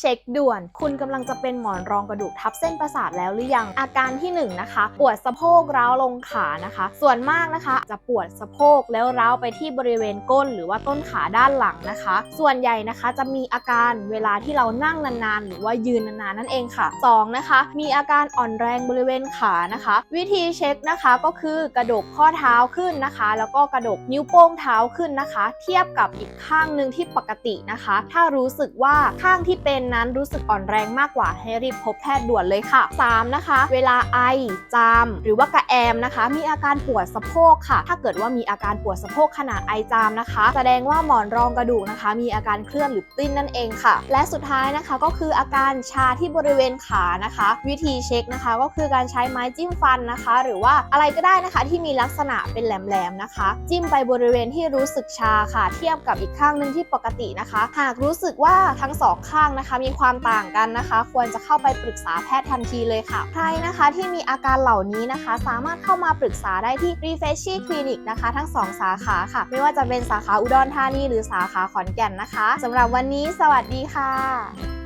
เช็คด่วน คุณกำลังจะเป็นหมอนรองกระดูกทับเส้นประสาทแล้วหรือยัง อาการที่1นงนะคะ ปวดสะโพกร้าวลงขานะคะ ส่วนมากนะคะ จะปวดสะโพกแล้วร้าวไปที่บริเวณก้นหรือว่าต้นขาด้านหลังนะคะ ส่วนใหญ่นะคะจะมีอาการเวลาที่เรานั่งนานๆ หรือว่ายืนนานๆนั่นเองค่ะสองนะคะ มีอาการอ่อนแรงบริเวณขานะคะ วิธีเช็คนะคะก็คือกระดกข้อเท้าขึ้นนะคะ แล้วก็กระดกนิ้วโป้งเท้าขึ้นนะคะ เทียบกับอีกข้างหนึ่งที่ปกตินะคะ ถ้ารู้สึกว่าข้างที่เป็นนั้นรู้สึกอ่อนแรงมากกว่าให้รีบพบแพทย์ด่วนเลยค่ะ 3. นะคะ เวลาไอ จาม หรือว่ากระแอมนะคะ มีอาการปวดสะโพกค่ะ ถ้าเกิดว่ามีอาการปวดสะโพกขณะไอจามนะคะ แสดงว่าหมอนรองกระดูกนะคะ มีอาการเคลื่อนหรือติ้นนั่นเองค่ะ และสุดท้ายนะคะก็คืออาการชาที่บริเวณขานะคะ วิธีเช็คนะคะ ก็คือการใช้ไม้จิ้มฟันนะคะ หรือว่าอะไรก็ได้นะคะ ที่มีลักษณะเป็นแหลมๆนะคะ จิ้มไปบริเวณที่รู้สึกชาค่ะ เทียบกับอีกข้างหนึ่งที่ปกตินะคะ หากรู้สึกว่าทั้งสองข้างนะคะมีความต่างกันนะคะ ควรจะเข้าไปปรึกษาแพทย์ทันทีเลยค่ะ ใครนะคะที่มีอาการเหล่านี้นะคะ สามารถเข้ามาปรึกษาได้ที่ Refreshy Clinic นะคะ ทั้งสองสาขาค่ะ ไม่ว่าจะเป็นสาขาอุดรธานีหรือสาขาขอนแก่นนะคะสำหรับวันนี้สวัสดีค่ะ